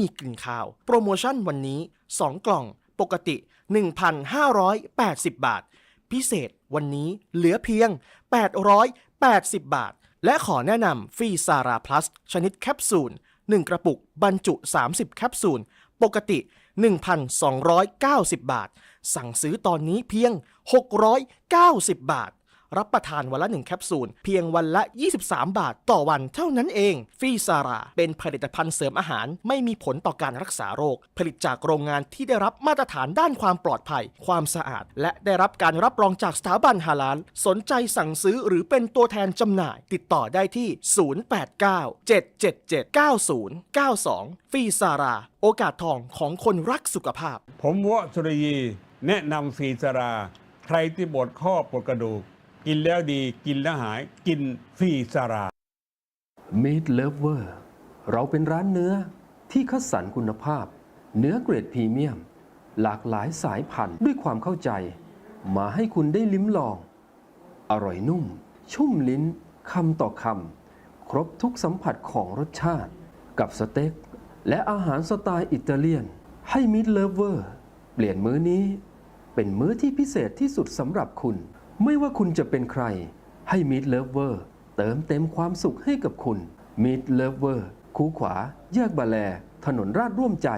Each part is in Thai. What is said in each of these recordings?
มีกลิ่นคาว โปรโมชั่นวันนี้ 2 กล่องปกติ 1,580 บาท พิเศษวันนี้เหลือเพียง 880 บาท และขอแนะนำฟีซาราพลัสชนิดแคปซูล 1 กระปุกบรรจุ 30 แคปซูล ปกติ 1,290 บาท สั่งซื้อตอนนี้เพียง 690 บาท รับประทานวันละ 1 แคปซูล เพียงวันละ 23 บาทต่อวันเท่านั้นเอง ฟีซารา เป็นผลิตภัณฑ์เสริมอาหาร ไม่มีผลต่อการรักษาโรค ผลิตจากโรงงานที่ได้รับมาตรฐานด้านความปลอดภัย ความสะอาด และได้รับการรับรองจากสถาบันฮาลาล สนใจสั่งซื้อหรือเป็นตัวแทนจำหน่าย ติดต่อได้ที่ 089 777 9092 ฟีซารา โอกาสทองของคนรักสุขภาพ ผมวะสุรยี แนะนำฟีสรา ใครที่ปวดข้อปวดกระดูก กินแล้วดีกินแล้วหายกินฟีสรา Meat Lover เราเป็นร้านเนื้อที่คัดสรรคุณภาพ เนื้อเกรดพรีเมียม หลากหลายสายพันธุ์ด้วยความเข้าใจ มาให้คุณได้ลิ้มลอง อร่อยนุ่ม ชุ่มลิ้นคำต่อคำ ครบทุกสัมผัสของรสชาติ กับสเต็ก และอาหารสไตล์อิตาเลียน ให้ Meat Lover เปลี่ยนมื้อนี้ เป็นมื้อที่พิเศษที่สุดสำหรับคุณ ไม่ว่าคุณจะเป็นใคร ให้ Meat Lover เติมเต็มความสุขให้กับคุณ Meat Lover คูขวา แยกบาแล ถนนราชร่วมใจ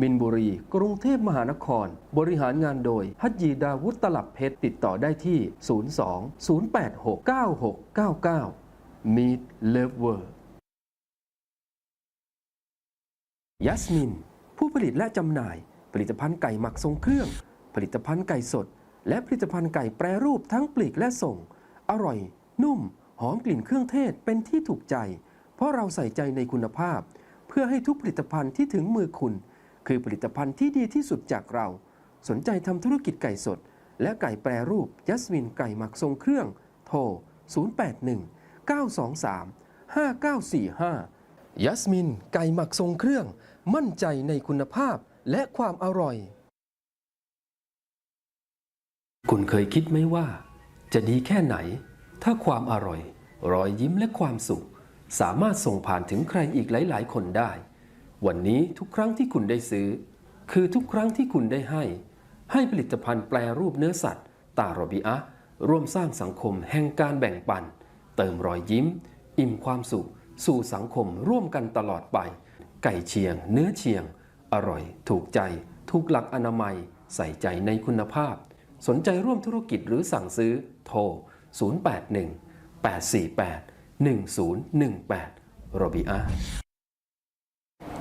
มินบุรี กรุงเทพมหานคร บริหารงานโดย ฮัจยีดาวุฒตลับเพชร ติดต่อได้ที่ 02 086 9699 Meat Lover ยัสมิน ผู้ผลิตและจำหน่าย ผลิตภัณฑ์ไก่หมักทรงเครื่อง ผลิตภัณฑ์ไก่สด และผลิตภัณฑ์ไก่แปรรูปทั้งปลีกและส่ง อร่อย นุ่ม หอมกลิ่นเครื่องเทศเป็นที่ถูกใจ เพราะเราใส่ใจในคุณภาพ เพื่อให้ทุกผลิตภัณฑ์ที่ถึงมือคุณ คือผลิตภัณฑ์ที่ดีที่สุดจากเรา สนใจทำธุรกิจไก่สด และไก่แปรรูปยัสมินไก่หมักทรงเครื่อง โทร 081 923 5945 ยัสมิน ไก่หมักทรงเครื่อง มั่นใจในคุณภาพและความอร่อย คุณเคยคิดไหมว่า จะดีแค่ไหน ถ้าความอร่อย รอยยิ้มและความสุข สามารถส่งผ่านถึงใครอีกหลาย ๆ คนได้ วันนี้ทุกครั้งที่คุณได้ซื้อ คือทุกครั้งที่คุณได้ให้ ให้ผลิตภัณฑ์แปรรูปเนื้อสัตว์ ตาโรบิอะร่วมสร้างสังคมแห่งการแบ่งปัน เติมรอยยิ้ม อิ่มความสุข สู่สังคมร่วมกันตลอดไป ไก่เชียง เนื้อเชียง อร่อย ถูกใจ ถูกหลักอนามัย ใส่ใจในคุณภาพ สนใจร่วมธุรกิจหรือสั่งซื้อโทร 081 848 1018โรบิอา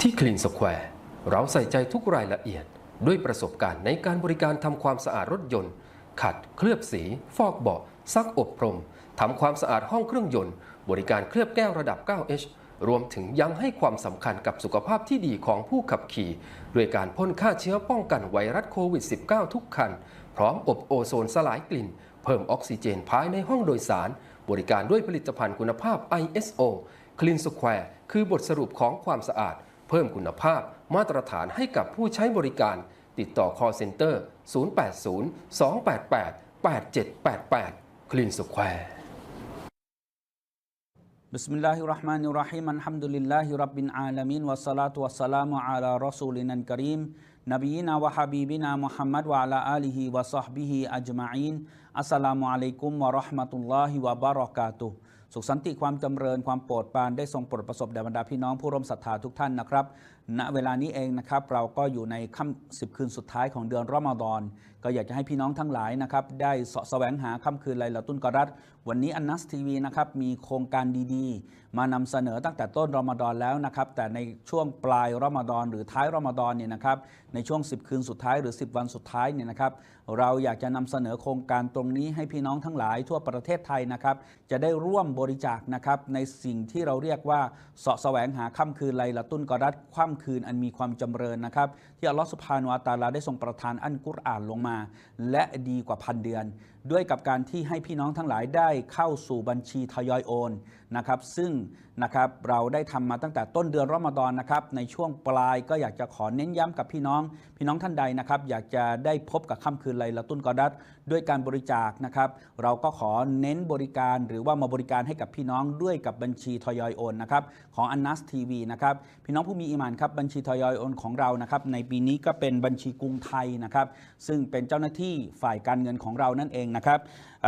ที่คลีนสแควร์เราใส่ใจทุกรายละเอียดด้วยประสบการณ์ในการบริการทำความสะอาดรถยนต์ ขัดเคลือบสี ฟอกเบาะซักอบพรมทำความสะอาดห้องเครื่องยนต์ บริการเคลือบแก้วระดับ 9H รวมถึงยังให้ความสำคัญกับสุขภาพที่ดีของผู้ขับขี่ ด้วยการพ่นฆ่าเชื้อป้องกันไวรัสโควิด -19 ทุกคัน พร้อมอบโอโซนสลายกลิ่น เพิ่มออกซิเจนภายในห้องโดยสาร บริการด้วยผลิตภัณฑ์คุณภาพ ISO Clean Square คือบทสรุปของความสะอาด เพิ่มคุณภาพมาตรฐานให้กับผู้ใช้บริการ ติดต่อ call center 080 288 8788 Clean Square Bismillahirrahmanirrahim. Alhamdulillahi rabbil alamin wassalatu wassalamu ala rasulina karim نبينا وحبيبنا محمد وعلى آله وصحبه أجمعين السلام عليكم ورحمة الله وبركاته สุขสันติความจำเริญความโปรดปรานได้ทรงโปรดประสบแด่บรรดาพี่น้องผู้ร่วมศรัทธาทุกท่านนะครับณเวลานี้เองนะครับเราก็อยู่ในค่ำสิบคืนสุดท้ายของเดือนรอมฎอนก็อยากจะให้พี่น้องทั้งหลายนะครับได้สาะแสวงหาค่ำคืนไลลาตุนกรัตวันนี้อันนัสทีวีนะครับมีโครงการดีๆ มานำเสนอตั้งแต่ต้นรอมฎอนแล้วนะครับแต่ในช่วงปลายรอมฎอนหรือท้ายรอมฎอนเนี่ยนะครับในช่วง 10 คืนสุดท้ายหรือ 10 วันสุดท้ายเนี่ยนะครับเราอยากจะนำเสนอโครงการตรงนี้ให้พี่น้องทั้งหลายทั่วประเทศไทยนะครับจะได้ร่วมบริจาคนะครับในสิ่งที่เราเรียกว่าสาะแสวงหาค่ำคืนไลลาตุนกรัตค่ำคืนอันมีความจำเริญนะครับ ที่อัลลอฮฺสุบฮานุวะตาลาได้ทรงประทานอันกุรอานลงมา และดีกว่าพันเดือน ด้วยกับการที่ให้พี่น้องทั้งหลายได้เข้าสู่บัญชีทยอยโอนนะครับ ซึ่งนะครับเราได้ทำมาตั้งแต่ต้นเดือนรอมฎอนนะครับ ในช่วงปลายก็อยากจะขอเน้นย้ำกับพี่น้อง พี่น้องท่านใดนะครับ อยากจะได้พบกับค่ำคืนไลละตุนกอดัตด้วยการบริจาคนะครับ เราก็ขอเน้นบริการหรือว่ามาบริการให้กับพี่น้องด้วยกับบัญชีทยอยโอนนะครับของอันนัสทีวีนะครับพี่น้องผู้มีอีหมานครับบัญชีทยอยโอนของเรานะครับในปีนี้ก็เป็นบัญชีกรุงไทยนะครับ ซึ่งเป็นเจ้าหน้าที่ฝ่ายการเงินของเรานั่นเองนะครับเ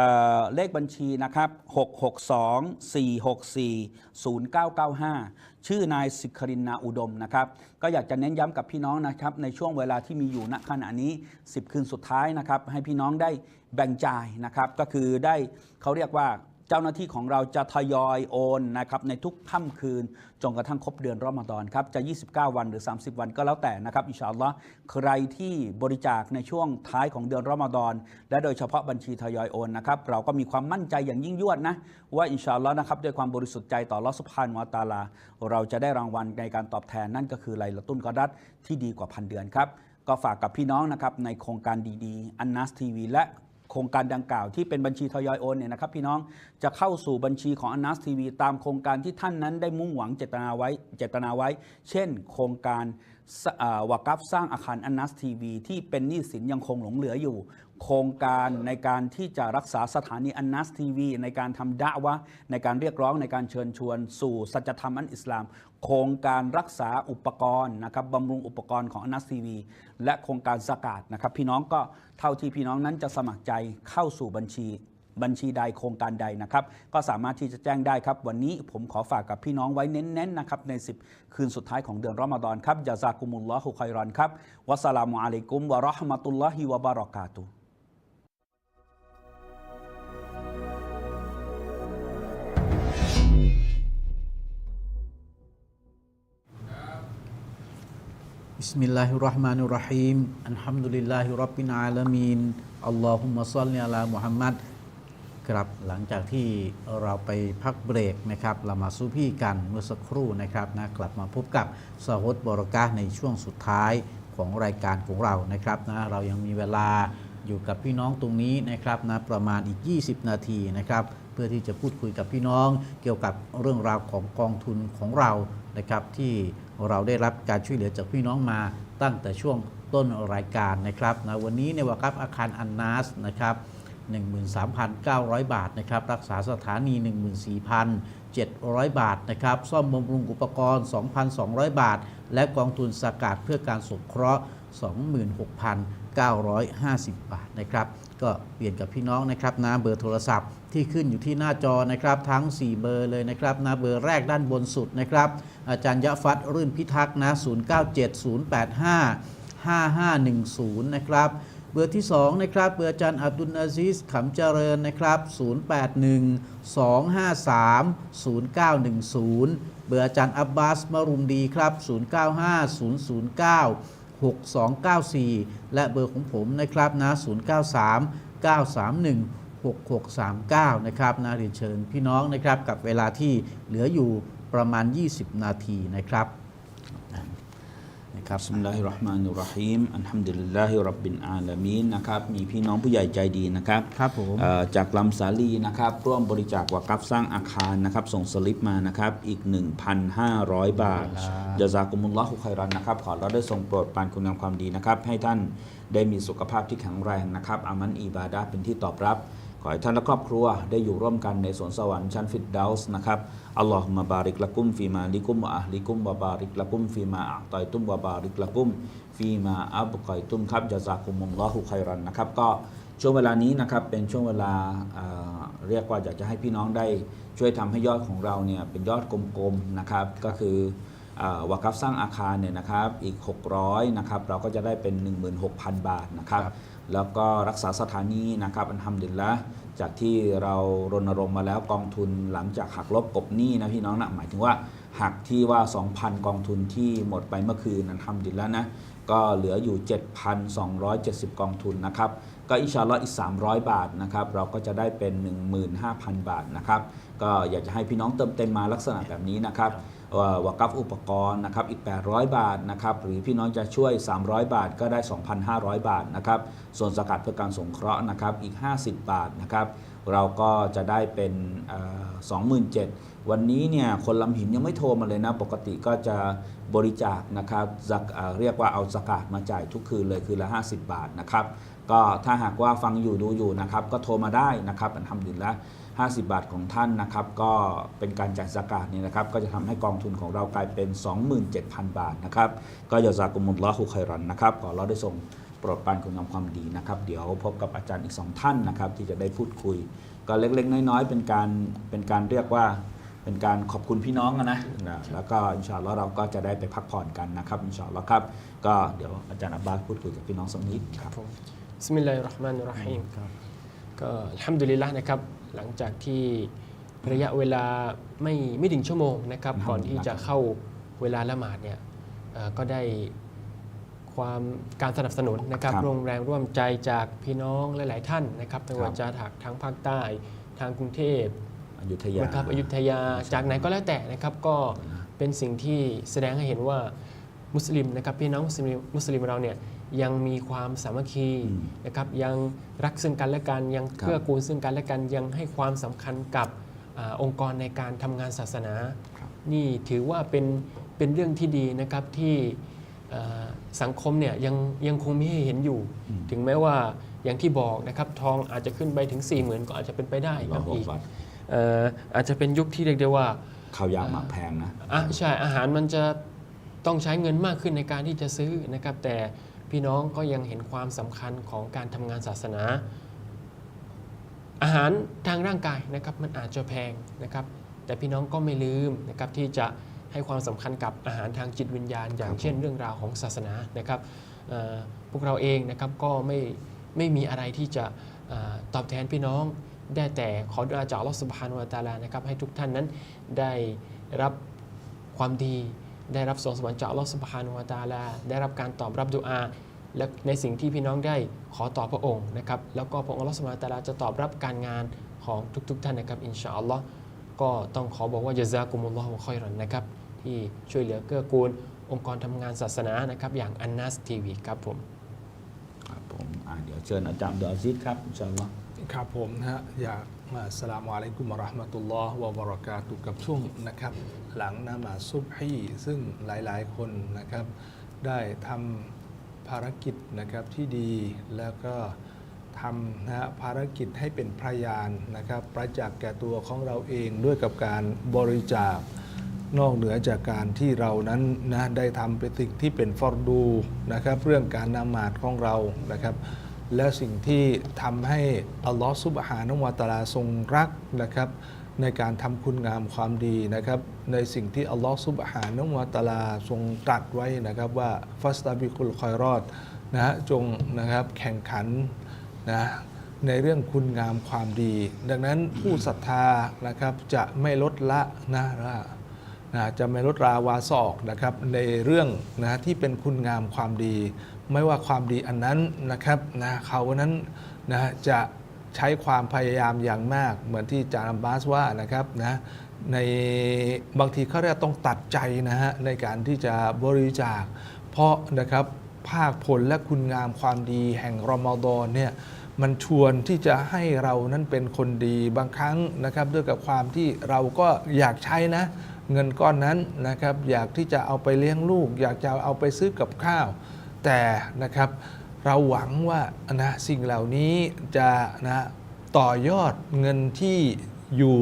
เลขบัญชีนะครับ 662-464-0995 ชื่อนายสิครินนาอุดมนะครับ ก็อยากจะเน้นย้ำกับพี่น้องนะครับ ในช่วงเวลาที่มีอยู่ณขณะนี้ 10 คืนสุดท้ายนะครับ ให้พี่น้องได้แบ่งจ่ายนะครับ ก็คือได้เขาเรียกว่า เจ้าหน้าที่ของเราจะทยอยโอนนะครับในทุกค่ำคืนจนกระทั่งครบเดือนรอมฎอนครับจะ 29 วันหรือ 30 วันก็แล้วแต่นะครับอินชาอัลลอฮ์ใครที่บริจาคในช่วงท้ายของเดือนรอมฎอนและโดยเฉพาะบัญชีทยอยโอนนะครับเราก็มีความมั่นใจอย่างยิ่งยวดนะว่าอินชาอัลลอฮ์นะครับด้วยความบริสุทธิ์ใจต่อลอสุภานวะตาลา เราจะได้รางวัลในการตอบแทนนั่นก็คือไลละตุนกอดัตที่ดีกว่าพันเดือนครับก็ฝากกับพี่น้องนะครับในโครงการดีๆอันนัสทีวีและ โครงการดังกล่าวที่เป็นบัญชีทยอยโอนเนี่ยนะครับพี่น้องจะเข้าสู่บัญชีของอนัสทีวีตามโครงการที่ท่านนั้นได้มุ่งหวังเจตนาไว้เจตนาไว้ เช่น โครงการวากัฟสร้างอาคารอนัสทีวีที่เป็นหนี้สินยังคงหลงเหลืออยู่ โครงการในการที่จะรักษาสถานีอันนัสทีวี ในการทำดะวะ ในการเรียกร้องในการเชิญชวน สู่สัจธรรมอันอิสลาม โครงการรักษาอุปกรณ์นะครับบำรุงอุปกรณ์ของอนัสทีวี และโครงการสกาดนะครับ พี่น้องก็เท่าที่พี่น้องนั้นจะสมัครใจเข้าสู่บัญชีบัญชีใดโครงการใดนะครับ ก็สามารถที่จะแจ้งได้ครับ วันนี้ผมขอฝากกับพี่น้องไว้เน้นๆนะครับใน 10 คืนสุดท้ายของเดือนรอมฎอนครับยาซากุมุลลอฮุคอยรอนครับวัสสลามุอะลัยกุมวะราะห์มะตุลลอฮิวะบารอกาตุ ฮ์ Bismillahirrahmanirrahim. Alhamdulillahi Rabbil Alamin. Allahumma salli ala Muhammad ครับหลังจากที่เราไปพักเบรกนะครับเรามาสู้พี่กันเมื่อสักครู่นะครับนะกลับมาพบกับสฮดบรกาในช่วงสุดท้ายของรายการของเรานะครับนะเรายังมีเวลาอยู่กับพี่น้องตรงนี้นะครับนะประมาณอีก 20 นาทีนะครับ เพื่อที่จะพูดคุยกับพี่น้องเกี่ยวกับเรื่องราวของกองทุนของเรานะครับที่เราได้รับการช่วยเหลือจากพี่น้องมาตั้งแต่ช่วงต้นรายการนะครับนะวันนี้ในวากับอาคารอันนัสนะครับ13,900 บาทนะครับรักษาสถานี 14,700 บาทนะครับซ่อมบำรุงอุปกรณ์ 2,200 บาท และกองทุนสกาดเพื่อการสงเคราะห์ 26,950 บาทนะครับ ก็เปลี่ยนกับพี่น้องนะครับนะเบอร์โทรศัพท์ที่ขึ้นอยู่ที่หน้าจอนะครับทั้ง 4 เบอร์เลยนะครับนะเบอร์แรกด้านบนสุดนะครับอาจารย์ยะฟัดรื่นพิทักษ์นะ097085 5510 นะครับ เบอร์ที่ 2 นะครับ เบอร์อาจารย์อับดุลอาซิสขำเจริญนะครับ 081 253 0910 เบอร์อาจารย์อับบาสมารุมดีครับ 095 009 6294 และเบอร์ของผมนะครับนะ093 931 6639 นะครับนะเรียนเชิญพี่น้องนะครับกับเวลาที่เหลืออยู่ประมาณ 20 นาทีนะครับ นะครับบิสมิลลาฮิรเราะห์มานิรเราะฮีมอัลฮัมดุลิลลาฮิรับบิลอาลามีนนะครับมีพี่น้องผู้ใหญ่ใจดีนะครับครับผมเอ่อจากลำสาลีนะครับร่วมบริจาควากับสร้างอาคารนะครับส่งสลิปมานะครับอีก 1,500 บาทยาซากุมุลลอฮุคัยรันนะครับขอเราได้ทรงโปรดปรานคุณงามความดีนะครับให้ท่านได้มีสุขภาพที่แข็งแรงนะครับอามันอิบาดะห์เป็นที่ตอบรับ ขอให้ท่านและครอบครัวได้อยู่ร่วมกันในสวนสวรรค์ชั้นฟิดเดาส์นะครับอัลลอฮุมะบาริกละกุมฟีมาลิกุมวะอะลิกุมวะบาริกละกุมฟีมาอัตอยตุมวะบาริกละกุมฟีมาอับกอยตุมครับจาซากุมุลลอฮุคัยรันนะครับก็ช่วงเวลานี้นะครับเป็นช่วงเวลาเรียกว่าอยากจะให้พี่น้องได้ ช่วยทำให้ยอดของเราเนี่ยเป็นยอดกลมๆนะครับก็คือเอ่อวากัฟสร้างอาคารเนี่ยนะครับอีก 600นะครับเราก็จะได้เป็น 16,000 บาทนะครับ แล้วก็รักษาสถานีนะครับอันทำดินละจากที่เรารณรงค์มาแล้วกองทุนหลังจากหักลบกบหนี้นะพี่น้องนะหมายถึงว่าหักที่ว่า 2,000 กองทุนที่หมดไปเมื่อคืนนั้นทำดินแล้วนะก็เหลืออยู่ 7,270 กองทุนนะครับ ก็อิชาอัลออีก 300 บาทนะครับ เราก็จะได้เป็น 15,000 บาทนะครับ ก็อยากจะให้พี่น้องเติมเต็มมาลักษณะแบบนี้นะครับ วากัฟอุปกรณ์นะครับอีก 800 บาทนะครับหรือพี่น้องจะช่วย 300 บาทก็ได้ 2,500 บาทนะครับส่วนสกัดเพื่อการสงเคราะห์นะครับอีก 50 บาทนะครับเราก็จะได้เป็นเอ่อ27,000 วันนี้เนี่ยคนลำหินยังไม่โทรมาเลยนะ ปกติก็จะบริจาคนะครับซักเรียกว่าเอาสกาดมาจ่ายทุกคืนเลยคืนละ 50 บาทนะครับก็ถ้าหากว่าฟังอยู่ดูอยู่นะครับก็โทรมาได้นะครับอันทำดีละ 50 บาทของท่านนะครับก็เป็นการจ่ายสกาดนี่นะครับก็จะทำให้กองทุนของเรากลายเป็น 27,000 บาทนะครับก็อย่าซากุมุลลอฮุไครันนะครับขอเราได้ส่งโปรดปรานคุณงามความดีนะครับ เดี๋ยวพบกับอาจารย์อีกสองท่านนะครับที่จะได้พูดคุย ก็เล็ก ๆ น้อย ๆ เป็นการเป็นการเรียกว่าเป็นการขอบคุณพี่น้องอะนะนะ แล้วก็อินชาอัลลอฮ์เราก็จะได้ไปพักผ่อนกันนะครับอินชาอัลลอฮ์ครับ ก็เดี๋ยวอาจารย์อับบาสพูดคุยกับพี่น้องสักนิดครับผมบิสมิลลาฮิรเราะห์มานิรเราะฮีมก็อัลฮัมดุลิลละห์นะครับ หลังจากที่ระยะเวลาไม่ไม่ถึงชั่วโมงนะครับอัลฮัก่อมนดุลิลที่ละห์จะเข้าเวลาละหมาดเนี่ยเอ่อก็ได้ความการสนับสนุนนะครับครับร่วมแรงร่วมใจจากพี่น้องหลาย ๆ ท่านนะครับไม่ว่าครับจะถักทางภาคใต้ทางกรุงเทพอยุธยานะครับอยุธยาจากไหนก็แล้วแต่นะครับก็เป็นสิ่งที่แสดงให้เห็นว่ามุสลิมนะครับพี่น้องมุสลิมมุสลิมเราเนี่ย ยังมีความสามัคคีอืมนะครับยังรักซึ่งกันและกันยังครับเกื้อกูลซึ่งกันและกันยังให้ความสำคัญกับอาองค์กรในการทำงานศาสนาครับนี่ถือว่าเป็นเป็นเรื่องที่ดีนะครับที่เอ่อสังคมเนี่ยยังยังคงมีให้เห็นอยู่ ถึงแม้ว่าอย่างที่บอกนะครับทองอาจจะขึ้นไปถึง 4 0,000 ก็อาจจะเป็นไปได้ครับอัลลอฮฺอีกอักบัรเอ่ออาจจะเป็นยุคที่เรียกได้ว่าข้าวยากหมากแพงนะอะใช่อาหารมันจะต้องใช้เงินมากขึ้นในการที่จะซื้อนะครับ แต่ พี่น้องก็ยังเห็นความสำคัญของการทำงานศาสนา อาหารทางร่างกายนะครับมันอาจจะแพงนะครับ แต่พี่น้องก็ไม่ลืมนะครับที่จะให้ความสำคัญกับอาหารทางจิตวิญญาณ อย่างเช่นเรื่องราวของศาสนานะครับเอ่อพวกเราเองนะครับก็ไม่ไม่มีอะไรที่จะเอ่อตอบแทนพี่น้องได้แต่ขอดุอาจากอัลลอฮฺสุบฮานุวะตะอาลานะครับให้ทุกท่านนั้นได้รับความดี ได้รับสวงสวรรค์จากอัลลอฮฺสุบฮานุวะตะอาลา ได้รับการตอบรับดุอา และในสิ่งที่พี่น้องได้ขอต่อพระองค์นะครับ แล้วก็พระองค์อัลลอฮฺสุบฮานุวะตะอาลาจะตอบรับการงานของทุกๆ ท่านนะครับ อินชาอัลลอฮ์ก็ต้องขอบอกว่าจาซากุมุลลอฮุคอยรันนะครับ ที่ช่วยเหลือเกื้อกูล องค์กรทำงานศาสนานะครับ อย่างอันนัสทีวีครับผม ครับผมอ่าเดี๋ยวเชิญอาจารย์อับดุลอาซิดครับอินชาอัลลอฮ์ครับผมนะฮะอยาก มาสลามอะลัยกุมะราะห์มะตุลลอฮ์วะบะเราะกาตุกับช่วงนะครับ หลังนมาซุบฮีซึ่งหลายๆคนนะครับ ได้ทำภารกิจนะครับที่ดีแล้วก็ทำนะภารกิจให้เป็นพยานนะครับ ประจักษ์แก่ตัวของเราเองด้วยกับการบริจาคนอกเหนือจากการที่เรานั้นนะได้ทำเป็นสิ่งที่เป็นฟอร์ดูนะครับ เรื่องการนามาดของเรานะครับ และสิ่งที่ทำให้อัลลอฮฺซุบฮานะฮูวะตะอาลาทรงรักนะครับ ในการทำคุณงามความดีนะครับ ในสิ่งที่อัลลอฮฺซุบฮานะฮูวะตะอาลาทรงตรัสไว้นะครับว่าฟัสตาบิคุลคอยรอดนะฮะจงนะครับแข่งขันนะในเรื่องคุณงามความดี ดังนั้นผู้ศรัทธานะครับจะไม่ลดละนะละนะจะไม่ลดราวาศอกนะครับในเรื่องนะที่เป็นคุณงามความดี ไม่ว่าความดีอันนั้นนะครับนะเขานั้นนะจะใช้ความพยายามอย่างมาก เหมือนที่จารัมบาสว่านะครับนะในบางทีเขาเรียกต้องตัดใจนะฮะในการที่จะบริจาค เพราะนะครับภาคผลและคุณงามความดีแห่งรอมฎอนเนี่ยมันชวนที่จะให้เรานั้นเป็นคนดีบางครั้งนะครับด้วยกับความที่เราก็อยากใช้นะ เงินก้อนนั้นนะครับอยากที่จะเอาไปเลี้ยงลูก อยากจะเอาไปซื้อกับข้าว แต่นะครับเราหวังว่านะสิ่งเหล่านี้จะนะต่อยอดเงินที่อยู่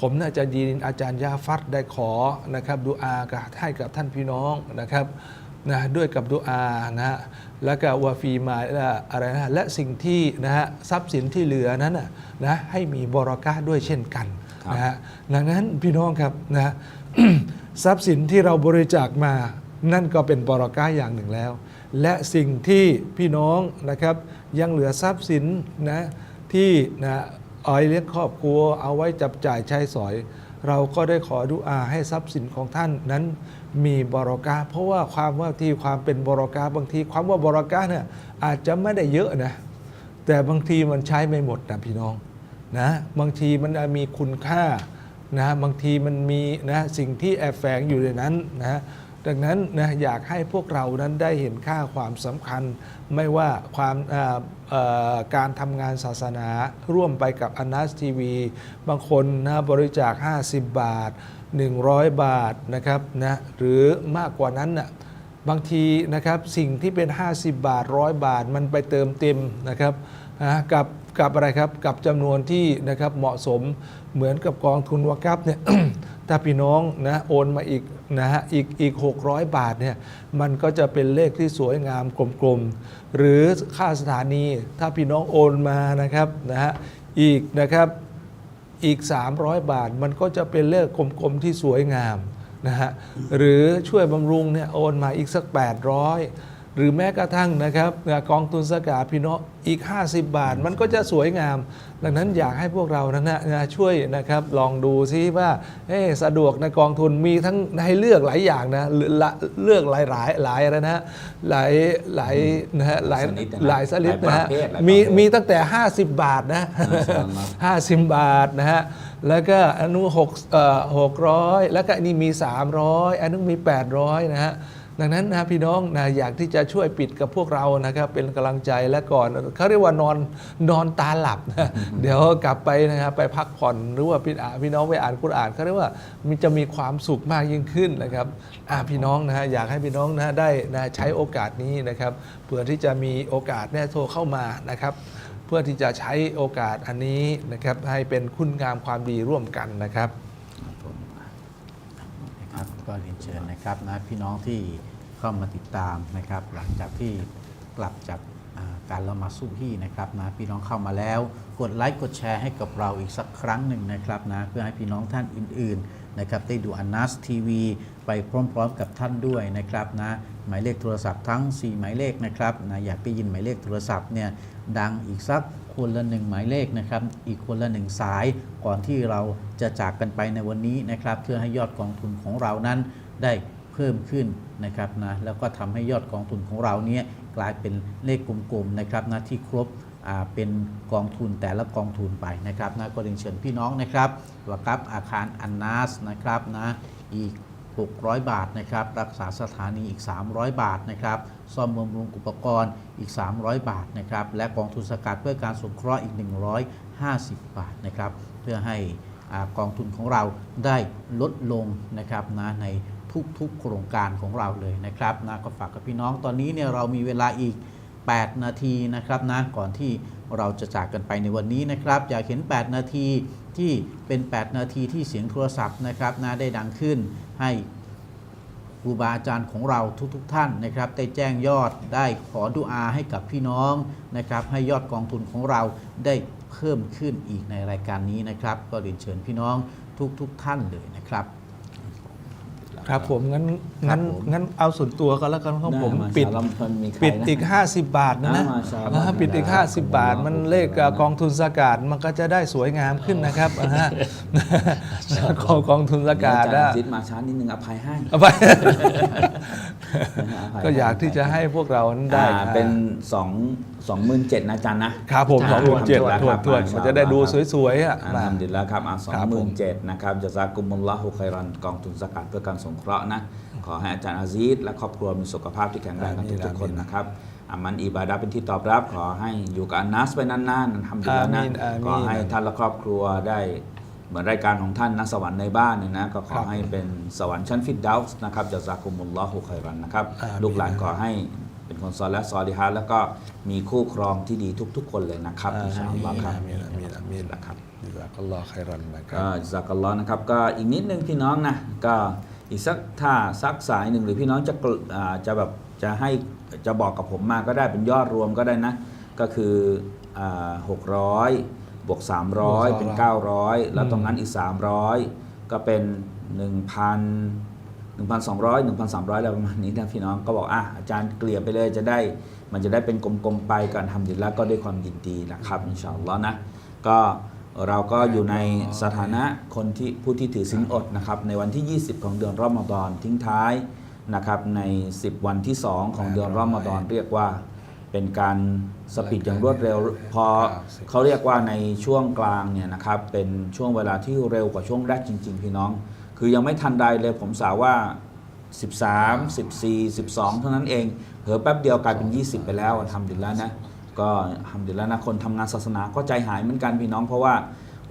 ผมน่าจะดีนอาจารย์ยาฟัดได้ขอนะครับดูอากับให้กับท่านพี่น้องนะครับนะด้วยกับดูอานะฮะแล้วก็วาฟีมาอะไรนะและสิ่งที่นะฮะทรัพย์สินที่เหลือนั้นนะนะให้มีบรากาด้วยเช่นกันครับนะฮะดังนั้นพี่น้องครับนะทรัพย์สินที่เราบริจาคมา นั่นก็เป็นบรากาอย่างหนึ่งแล้ว และสิ่งที่พี่น้องนะครับยังเหลือทรัพย์สินนะที่นะเอาไว้เลี้ยงครอบครัว เอาไว้จับจ่ายใช้สอย เราก็ได้ขอดุอาให้ทรัพย์สินของท่านนั้นมีบรากาเพราะว่าความว่าที่ความเป็นบรากาบางที ความว่าบรากาเนี่ยอาจจะไม่ได้เยอะนะแต่บางทีมันใช้ไม่หมดนะพี่น้องนะบางทีมันมีคุณค่านะบางทีมันมีนะสิ่งที่แอบแฝงอยู่ในนั้นนะ ดังนั้นนะอยากให้พวกเรานั้นได้เห็นค่าความสำคัญ ไม่ว่าความการทำงานศาสนาร่วมไปกับอนัสทีวี บางคนนะบริจาค 50 บาท 100 บาทนะครับนะหรือมากกว่านั้นน่ะบางทีนะครับสิ่งที่เป็น 50 บาทร้อยบาทมันไปเติมเต็มนะครับนะกับกับอะไรครับกับจำนวนที่นะครับเหมาะสมเหมือนกับกองทุนวากับเนี่ย ถ้าพี่น้องนะโอนมาอีกนะฮะอีกอีก 600 บาทเนี่ยมันก็จะเป็นเลขที่สวยงามกลมๆ หรือค่าสถานีถ้าพี่น้องโอนมานะครับนะฮะอีกนะครับอีก 300 บาทมันก็จะเป็นเลขกลมๆที่สวยงามนะฮะหรือช่วยบำรุงเนี่ยโอนมาอีกสัก 800 หรือแม้กระทั่งนะครับกองทุนสกาพี่น้องอีก 50 บาท มันก็จะสวยงาม ดังนั้นอยากให้พวกเรานั้นนะนะช่วยนะครับลองดูซิว่าเอ๊ะสะดวกในกองทุนมีทั้งให้เลือกหลายอย่างนะหรือละเลือกหลายหลายหลายอะไรนะฮะหลายหลายนะฮะหลายชนิดนะหลายชนิดนะฮะหลายประเภทหลายประเภทมีมีตั้งแต่ 50 บาทนะห้าสิบบาทนะฮะแล้วก็อันนู้นหกเอ่อหกร้อยแล้วก็อันนี้มี 300 อันนู้นมี 800 นะฮะ ดังนั้นนะพี่น้องนะอยากที่จะช่วยปิดกับพวกเรานะครับเป็นกำลังใจและก่อนเขาเรียกว่านอนนอนตาหลับนะเดี๋ยวกลับไปนะครับไปพักผ่อนหรือว่าพี่อ่าพี่น้องไปอ่านกุรอานเขาเรียกว่ามันจะมีความสุขมากยิ่งขึ้นนะครับอ่าพี่น้องนะฮะอยากให้พี่น้องนะได้นะใช้โอกาสนี้นะครับเพื่อที่จะมีโอกาสเนี่ยโทรเข้ามานะครับเพื่อที่จะใช้โอกาสอันนี้นะครับให้เป็นคุณงามความดีร่วมกันนะครับนะครับ ก็เรียนเชิญนะครับนะพี่น้องที่เข้ามาติดตามนะครับ หลังจากที่กลับจากการละหมาสู้พี่นะครับนะพี่น้องเข้ามาแล้ว กดไลค์กดแชร์ให้กับเราอีกสักครั้งหนึ่งนะครับนะเพื่อให้พี่น้องท่านอื่น ๆ นะครับ ได้ดูอนัสทีวีไปพร้อม ๆ กับท่านด้วยนะครับนะ หมายเลขโทรศัพท์ทั้ง 4 หมายเลขนะครับนะอยากได้ยินหมายเลขโทรศัพท์เนี่ยดังอีกสักคนละหนึ่งหมายเลขนะครับ อีกคนละหนึ่งสายก่อนที่เราจะจากกันไปในวันนี้นะครับ เพื่อให้ยอดกองทุนของเรานั้นได้เพิ่มขึ้นนะครับนะแล้วก็ทำให้ยอดกองทุนของเราเนี้ยกลายเป็นเลขกลมๆนะครับนะที่ครบอ่าเป็นกองทุนแต่ละกองทุนไปนะครับนะก็เรียนเชิญพี่น้องนะครับวากับอาคารอันนาสนะครับนะอีก 600 บาทนะครับ รักษาสถานีอีก 300 บาทนะครับ ซ่อมบำรุงอุปกรณ์อีก 300 บาทนะครับ และกองทุนสกัดเพื่อการสงเคราะห์อีก 150 บาทนะครับ เพื่อให้กองทุนของเราได้ลดลงนะครับนะในทุกๆโครงการของเราเลยนะครับนะก็ฝากกับพี่น้องตอนนี้เนี่ยเรามีเวลาอีก 8 นาทีนะครับนะก่อนที่เราจะจากกันไปในวันนี้นะครับอยากเห็น 8 นาที ที่เป็น 8 นาทีที่เสียงโทรศัพท์นะครับนะได้ดังขึ้นให้ครูบาอาจารย์ของเราทุกๆทท่านนะครับได้แจ้งยอดได้ขอดุอาให้กับพี่น้องนะครับให้ยอดกองทุนของเราได้เพิ่มขึ้นอีกในรายการนี้นะครับ ก็เรียนเชิญพี่น้องทุกๆทท่านเลยนะครับ ครับผมงั้นงั้นครับผมงั้นเอาส่วนตัวก็แล้วกันของผมได้าปิดชาอัลลอฮ์มันมีใครปิดนะอีก 50 บาทนะนะอ่ามาชาอัลลอฮ์อ่าปิดอีก 50 บาท มันเลขกองทุนสกาดมันก็จะได้สวยงามขึ้นนะครับอ่าฮะของกองทุนสกาดเดี๋ยวนะ อาจารย์จิตมาช้านิดนึงอภัยให้ เอาไปอภัก็อยากที่จะให้พวกเรานั้นได้อ่าเป็น 2 27,000นะอาจารย์นะครับผมสองหมื่นเจ็ดแล้วทวนทวนครับมันจะได้ดูสวยๆอะอัลฮัมดุลิลละครับอะสองครับหผมื่มนเจ็ดนะครับจะซากุมุลลอฮุไครันกองทุนสกัดเพื่อการสงเคราะห์นะ ขอให้อาจารย์อาซีดและครอบครัวมีสุขภาพที่แข็งแรงกันทุกๆคนนะครับอามันอิบาดะห์เป็นที่ตอบรับ ขอให้อยู่กับอันนัสไปนานๆทำดีแล้วนะอามีนอามีนขอให้ท่านและครอบครัวได้เหมือนรายการของท่านนะสวรรค์ในบ้านเนี่ยนะก็ขอครับให้เป็นสวรรค์ชั้นฟิดดาวส์นะครับจะซากุมุลลอฮุไครันนะครับอามีนลูกหลานขอให้ เป็นคนซอและซอลิฮะห์แล้วก็มีคู่ครองที่ดีทุก ๆ คนเลยนะครับอินชาอัลลอฮ์ครับอามีนอามีนอามีนนะครับอิซากัลลอฮ์ไครันนะครัก็บอิซากัลลอฮ์นะครับก็อีกนิดนึงพี่น้องนะก็อีกสักถ้าสักสายหนึ่งหรือพี่น้องจะกลอ่าจะแบบจะให้จะบอกกับผมมาก็ได้เป็นยอดรวมก็ได้นะ ก็คือหกร้อยบวก 300 เป็น 900 แล้วตรงนั้นอีก 300 ก็เป็น 1,000 1,200 1,300อะไรประมาณนี้นะพี่น้องก็บอกอะอาจารย์เกลี่ยไปเลยจะได้ มันจะได้เป็นกลมๆไปกันทำดีแล้วก็ด้วยความยินดีนะครับอินชาอัลลอฮ์นะก็เราก็อยู่ในสถานะคนที่ผู้ที่ถือศีลอดนะครับในวันที่ 20 ของเดือนรอมฎอนทิ้งท้ายนะครับใน 10 วันที่ 2 ของเดือนรอมฎอนเรียกว่าเป็นการสปีดอย่างรวดเร็วพอเขาเรียกว่าในช่วงกลางเนี่ยนะครับเป็นช่วงเวลาที่เร็วกว่าช่วงแรกจริง ๆ พี่น้อง คือยังไม่ทันใดเลยผมสาวว่า 13 14 12 เท่านั้นเองเผลอแป๊บเดียวกลายเป็น 20 ไปแล้วทำดีแล้วนะก็ทำดีแล้วนะคนทำงานศาสนาก็ใจหายเหมือนกันพี่น้องเพราะว่า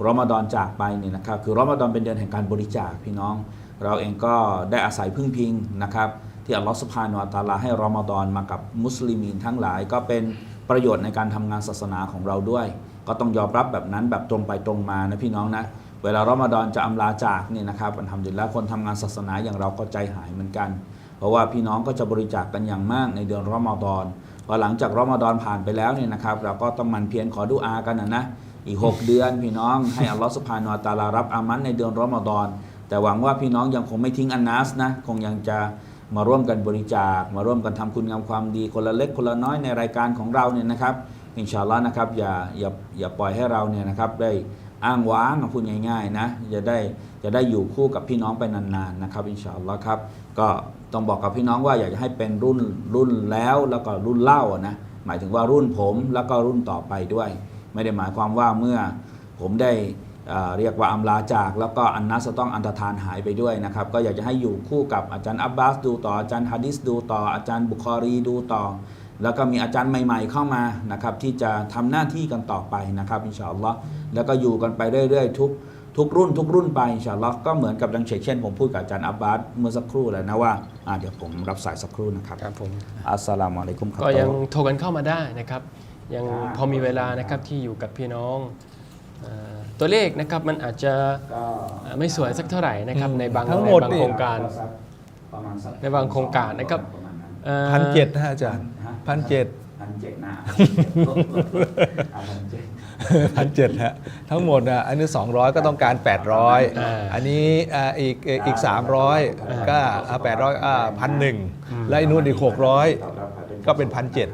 รอมฎอนจากไปเนี่ยนะครับคือรอมฎอนเป็นเดือนแห่งการบริจาคพี่น้อง เราเองก็ได้อาศัยพึ่งพิงนะครับที่อัลลอฮฺสุบฮานุอัตาลาให้รอมฎอนมากับมุสลิมีนทั้งหลาย ก็เป็นประโยชน์ในการทำงานศาสนาของเราด้วย ก็ต้องยอมรับแบบนั้นแบบตรงไปตรงมานะพี่น้องนะ เวลารอมฎอนจะอำลาจากเนี่ยนะครับอันทำดีแล้วคนทำงานศาสนาอย่างเราก็ใจหายเหมือนกัน เพราะว่าพี่น้องก็จะบริจาคกันอย่างมากในเดือนรอมฎอนพอหลังจากรอมฎอนผ่านไปแล้วเนี่ยนะครับ เราก็ต้องมันเพียรขอดุอากันนะนะอีก 6 เดือนพี่น้องให้อัลลอฮฺสุบฮานุอัตาลารับอามันในเดือนรอมฎอนแต่หวังว่าพี่น้องยังคงไม่ทิ้งอันนัสนะคงยังจะมาร่วมกันบริจาค มาร่วมกันทำคุณงามความดีคนละเล็กคนละน้อยในรายการของเราเนี่ยนะครับอินชาอัลลอฮ์นะครับอย่าอย่าอย่าปล่อยให้เราเนี่ยนะครับได้ อ้างว้างพูดง่ายๆนะจะได้จะได้อยู่คู่กับพี่น้องไปนานๆนะครับอินชาอัลลอฮ์ครับก็ต้องบอกกับพี่น้องว่าอยากจะให้เป็นรุ่นรุ่นแล้วแล้วก็รุ่นเล่านะหมายถึงว่ารุ่นผมแล้วก็รุ่นต่อไปด้วย ไม่ได้หมายความว่าเมื่อผมได้เเรียกว่าอำลาจาก แล้วก็อันนัสต้องอันตรธานหายไปด้วยนะครับ ก็อยากจะให้อยู่คู่กับอาจารย์อับบาสดูต่ออาจารย์ฮะดิษดูต่ออาจารย์บุคอรีดูต่อ แล้วก็มีอาจารย์ใหม่ ๆ เข้ามานะครับที่จะทำหน้าที่กันต่อไปนะครับอินชาอัลลอฮ์แล้วก็อยู่กันไปเรื่อยๆ ทุกทุกรุ่นทุกรุ่นไปอินชาอัลลอฮ์ก็เหมือนกับดังเชกเช่นผมพูดกับอาจารย์อับบาสเมื่อสักครู่แล้วนะว่าอ่าเดี๋ยวผมรับสายสักครู่นะครับครับผมอัสสลามุอะลัยกุมครับก็ยังโทรกันเข้ามาได้นะครับ ยังพอมีเวลานะครับที่อยู่กับพี่น้องเอ่อตัวเลขนะครับมันอาจจะก็เอ่อไม่สวยสักเท่าไหร่นะครับในบางทั้งในหมดบางนี่โครงการประมาณสักในบางโครงการนะครับเอ่อพันเจ็ดนะอาจารย์ พันเจ็ดพันเจ็ดนะพันเจ็ดพันเจ็ดฮะทั้งหมดอะอันนี้ 200 ก็ต้องการ 800 อันนี้อ่าอีกเอ่ออีก 300 ก็แปดร้อยพันหนึ่งและอีกนู่นอีก 600 ก็เป็นพันเจ็ด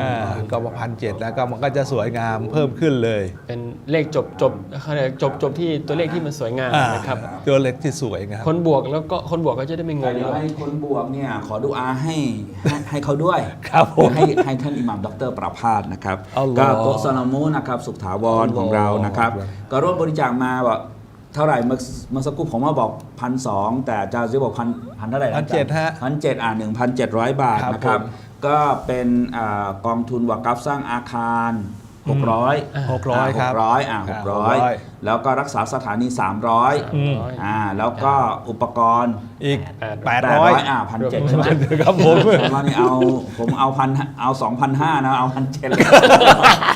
อ่าก็มาพันเจ็ดแล้วก็มันก็จะสวยงามเพิ่มขึ้นเลย เป็นเลขจบจบเขาเรียกจบจบที่ตัวเลขที่มันสวยงามอ่านะครับ ตัวเล็กที่สวยงาม คนบวกแล้วก็คนบวกก็จะได้ไม่งแต่งเดี๋ยวให้คนบวกเนี่ยขอดูอาให้ให้ให้เขาด้วยครับผมให้ให้ท่านอิหม่ามดรประภาสนะครับอัลลอก็ฮ์โตะสลามูนะครับสุขถาวรของเรานะครับ อัลลอฮ์ ก็ร่วมบริจาคมาว่าเท่าไหร่เมื่อเมื่อสักครู่ผมว่าบอกพันสองแต่อาจารย์จะบอกพันพันเท่าไหร่นะพันเจ็ดฮะพันเจ็ดอ่าหนึ่งพันเจ็ดร้อยบาทครับนะครับ ผม ก็เป็นอากองทุนวากัฟสร้างอาคาร 600หกร้อยครับหกร้อยอ่าหกร้อย600 แล้วก็รักษาสถานี 300อืมอ่าแล้วก็อุปกรณ์อีกแปด800อ่าพันเจ็ดใช่ไหมครับผมผมว่านี่เอาผมเอาพันเอาสองพันห้านะเอาพันเจ็ด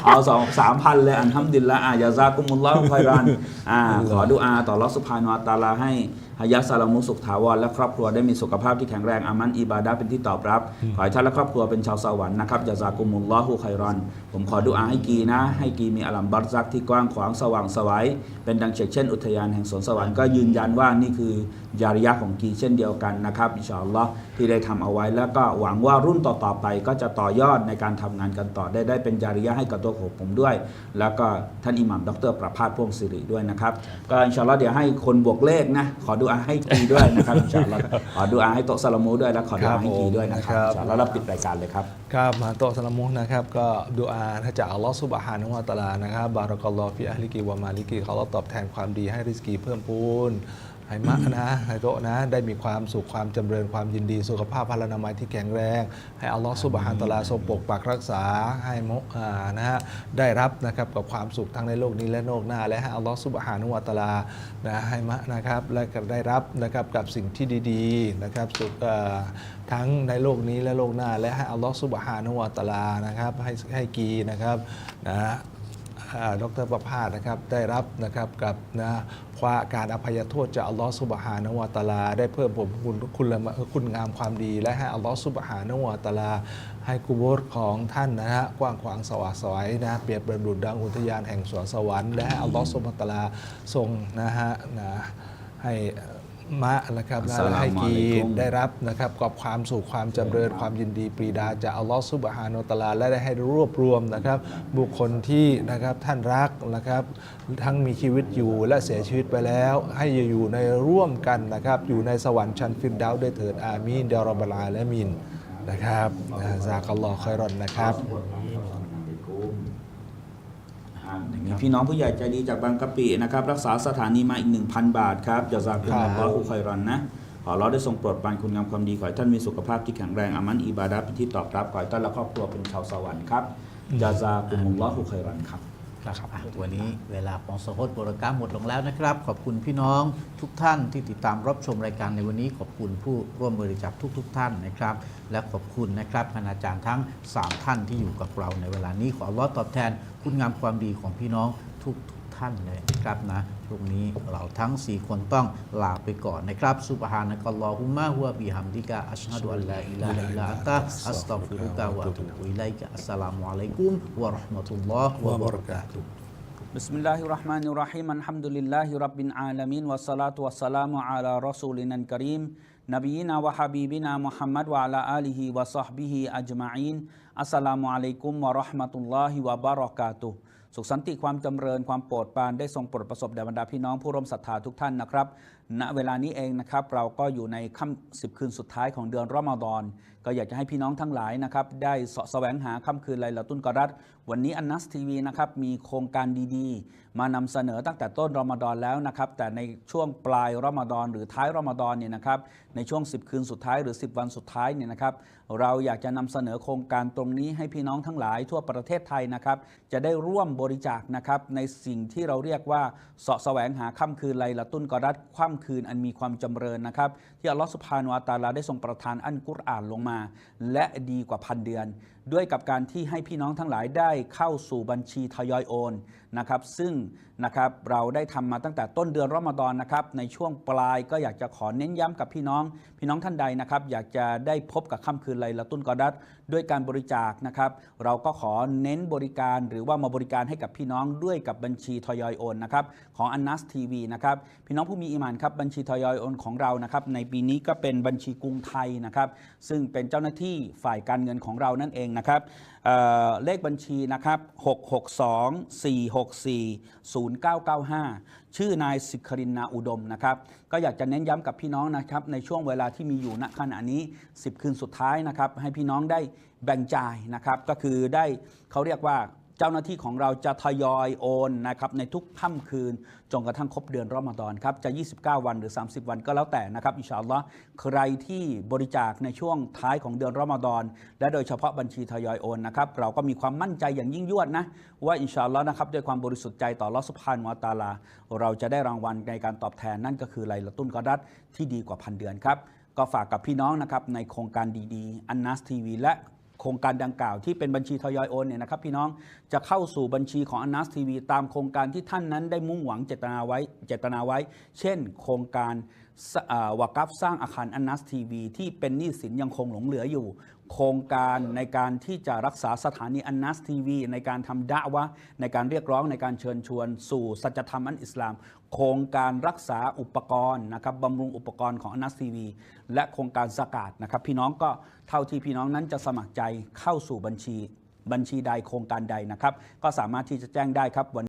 เอาสองสามพันเลยอันทำดินละอะยาซากุมุลลอฮ์ไครันอ่าขอดุอาต่อรัสุภานุอัตตาลาให้ ฮายะสลามุสุขถาวรและครอบครัวได้มีสุขภาพที่แข็งแรงอามันอิบาดะห์เป็นที่ตอบรับ ขอให้ท่านและครอบครัวเป็นชาวสวรรค์นะครับยาซากุมุลลอฮุไครันผมขอดุอาให้กีนะ ให้กีมีอัลัมบัรซักที่กว้างขวางสว่างไสวัยเป็นดังเชกเช่น อุทยานแห่งสวนสวรรค์ก็ยืนยันว่านี่คือจาริยะห์ของกีเช่นเดียวกันนะครับอินชาอัลลอฮ์ ที่ได้ทำเอาไว้ แล้วก็หวังว่ารุ่นต่อๆไปก็จะต่อยอดในการทำงานกันต่อได้ได้เป็นจาริยะห์ให้กับตัวของผมด้วย แล้วก็ท่านอิหม่ามดรประภาสพ่วงสิริด้วยนะครับ ก็อินชาอัลลอฮ์เดี๋ยวให้คนบวกเลขนะขอดูอาให้กีด้วยนะครับอินชาอัลลอฮ์ขอดูอาให้โตะสลามูด้วยและขอดูอาให้กีด้วยนะครับครับอินชาอัลลอฮ์แล้วปิดรายการเลยครับครับมาโตะสลามุนะครับก็ดูอาถ้าจากอัลลอฮฺสุบฮานุวะตะอาลานะครับบารักัลลอฮฺฟิอัลลิกิวะมาลิกิเขาเราตอบแทนความดีให้ริสกีเพิ่มพูน ให้มะนะให้โตะนะ ได้มีความสุขความจำเริญความยินดีสุขภาพพลานามัยที่แข็งแรง ให้อัลลอฮฺสุบฮานตะอาลาทรงปกปักรักษาให้มุอ่านะฮะได้รับนะครับกับความสุขทั้งในโลกนี้และโลกหน้า และให้อัลลอฮฺสุบฮานุวะตะอาลานะให้มะนะครับและก็ได้รับนะครับกับสิ่งที่ดีๆนะครับสุขเอ่อทั้งในโลกนี้และโลกหน้า และให้อัลลอฮฺสุบฮานุวะตะอาลานะครับให้ให้กีนะครับนะอ่า ดรประภาสนะครับได้รับนะครับกับนะควาการอภัยโทษจากอัลลอฮฺสุบฮานวะตาลา ได้เพิ่มผมคุณคุณละคุณงามความดี และให้อัลลอฮฺสุบฮานวะตาลา ให้กุโบรของท่านนะฮะกว้างขวางสว่างไสวยนะเปรียบประดุจดังอุทยานแห่งสวนสวรรค์และให้อัลลอฮฺสุบฮานะตาลาทรงนะฮะนะให้ มะนะครับนะและให้กีอัสสลามุอะลัยกุมได้รับนะครับกับความสุขความจำเริญความยินดีปรีดาจากอัลลอฮฺซุบฮานาอะตะอาลาและได้ให้รวบรวมนะครับ บุคคลที่นะครับท่านรักนะครับทั้งมีชีวิตอยู่และเสียชีวิตไปแล้ว ให้อยู่ในร่วมกันนะครับ อยู่ในสวรรค์ชั้นฟิรดาวส์ด้วยเถิดอามีนเดารบบลอาและมินนะครับซากัลลอฮ์คอยรอนนะครับ มีพี่น้องผู้ใหญ่ใจดีจากบางกะปินะครับ รักษาสถานีมาอีก 1,000 บาทครับจะซาคุณอัลลอฮุคอยรอนนะ ขอเราได้ทรงโปรดปรานคุณงามความดี ขอให้ท่านมีสุขภาพที่แข็งแรงอามันอิบาดะห์เป็นที่ตอบรับ ขอให้ท่านและครอบครัวเป็นชาวสวรรค์ครับจะซาคุณอัลลอฮุคอยรอนครับ ครับวันนี้เวลาของสโคตบุรกรหมดลงแล้วนะครับ ขอบคุณพี่น้องทุกท่านที่ติดตามรับชมรายการในวันนี้ ขอบคุณผู้ร่วมบริจาคทุก ๆท่านนะครับ และขอบคุณนะครับคณาจารย์ทั้ง 3 ท่านที่อยู่กับเราในเวลานี้ขออัลลอตอบแทนคุณงามความดีของพี่น้องทุกๆท่านเลยนะครับนะ ตรงนี้เราทั้ง 4 คนต้องลาไปก่อนนะครับซุบฮานะกัลลอฮุมะฮุวะบิฮัมดิกะอัชฮะดุอัลลาอิลาฮะอิลลาอันตะอัสตัฆฟิรุกะวะอะตูบุอิลัยกะอัสสลามุอะลัยกุมวะเราะห์มะตุลลอฮ์วะบะเราะกาตุฮ์ Bismillahirrahmanirrahim. Alhamdulillahi rabbil alamin wassalatu wassalamu ala rasulinan karim nabiyina wa habibina Muhammad wa ala alihi wa sahbihi ajma'in. Assalamualaikum warahmatullahi wabarakatuh. สุขสันติความจำเริญความโปรดปรานได้ทรงโปรดประสบแด่บรรดาพี่น้องผู้ร่วมศรัทธาทุกท่านนะครับ ณเวลานี้เองนะครับเราก็อยู่ในค่ำสิบคืนสุดท้ายของเดือนรอมฎอนก็อยากจะให้พี่น้องทั้งหลายนะครับได้เสาะแสวงหาค่ำคืนไลลาตุนกอรัตวันนี้อันนัสทีวีนะครับมีโครงการดีๆ มานำเสนอตั้งแต่ต้นรอมฎอนแล้วนะครับแต่ในช่วงปลายรอมฎอนหรือท้ายรอมฎอนเนี่ยนะครับในช่วง 10 คืนสุดท้ายหรือ 10 วันสุดท้ายเนี่ยนะครับเราอยากจะนำเสนอโครงการตรงนี้ให้พี่น้องทั้งหลายทั่วประเทศไทยนะครับจะได้ร่วมบริจาคนะครับในสิ่งที่เราเรียกว่าเสาะแสวงหาค่ำคืนไลลาตุนกอรัตค่ำคืนอันมีความจำเริญนะครับ ที่อัลลอฮฺสุภาโนุวะตาลาได้ทรงประทานอันกุรอานลงมา และดีกว่าพันเดือน ด้วยกับการที่ให้พี่น้องทั้งหลายได้เข้าสู่บัญชีทยอยโอนนะครับซึ่งนะครับเราได้ทำมาตั้งแต่ต้นเดือนรอมฎอนนะครับในช่วงปลายก็อยากจะขอเน้นย้ำกับพี่น้อง พี่น้องท่านใดนะครับอยากจะได้พบกับค่ำคืนไลลาตุนกอดัตด้วยการบริจาคนะครับเราก็ขอเน้นบริการหรือว่ามาบริการให้กับพี่น้องด้วยกับบัญชีทยอยโอนนะครับของอันนัสทีวีนะครับพี่น้องผู้มีอีหมานครับบัญชีทยอยโอนของเรานะครับในปีนี้ก็เป็นบัญชีกรุงไทยนะครับซึ่งเป็นเจ้าหน้าที่ฝ่ายการเงินของเรานั่นเองนะะครับเอ่อเลขบัญชีนะครับ662 464 0995 ชื่อนายสิครินนาอุดมนะครับ ก็อยากจะเน้นย้ำกับพี่น้องนะครับในช่วงเวลาที่มีอยู่ณขณะนี้ 10 คืนสุดท้ายนะครับให้พี่น้องได้แบ่งจ่ายนะครับก็คือได้เขาเรียกว่า เจ้าหน้าที่ของเราจะทยอยโอนนะครับในทุกค่ำคืนจนกระทั่งครบเดือนรอมฎอนครับจะ 29 วันหรือ 30 วันก็แล้วแต่นะครับอินชาอัลลอฮ์ใครที่บริจาคในช่วงท้ายของเดือนรอมฎอนและโดยเฉพาะบัญชีทยอยโอนนะครับเราก็มีความมั่นใจอย่างยิ่งยวดนะว่าอินชาอัลลอฮ์นะครับด้วยความบริสุทธิ์ใจต่อลอสุภานวะตาลา เราจะได้รางวัลในการตอบแทนนั่นก็คือไลละตุนกอดัตที่ดีกว่าพันเดือนครับก็ฝากกับพี่น้องนะครับในโครงการดีๆอันนัสทีวีและ โครงการดังกล่าวที่เป็นบัญชีทยอยโอนเนี่ยนะครับพี่น้องจะเข้าสู่บัญชีของอนัสทีวีตามโครงการที่ท่านนั้นได้มุ่งหวังเจตนาไว้เจตนาไว้ เช่น โครงการวากัฟสร้างอาคารอนัสทีวีที่เป็นหนี้สินยังคงหลงเหลืออยู่ โครงการในการที่จะรักษาสถานีอันนัสทีวี ในการทำดะวะในการเรียกร้องในการเชิญชวน สู่สัจธรรมอันอิสลาม โครงการรักษาอุปกรณ์นะครับบำรุงอุปกรณ์ของอนัสทีวี และโครงการสกาดนะครับ พี่น้องก็เท่าที่พี่น้องนั้นจะสมัครใจเข้าสู่บัญชี บัญชีใดโครงการใดนะครับ ก็สามารถที่จะแจ้งได้ครับวัน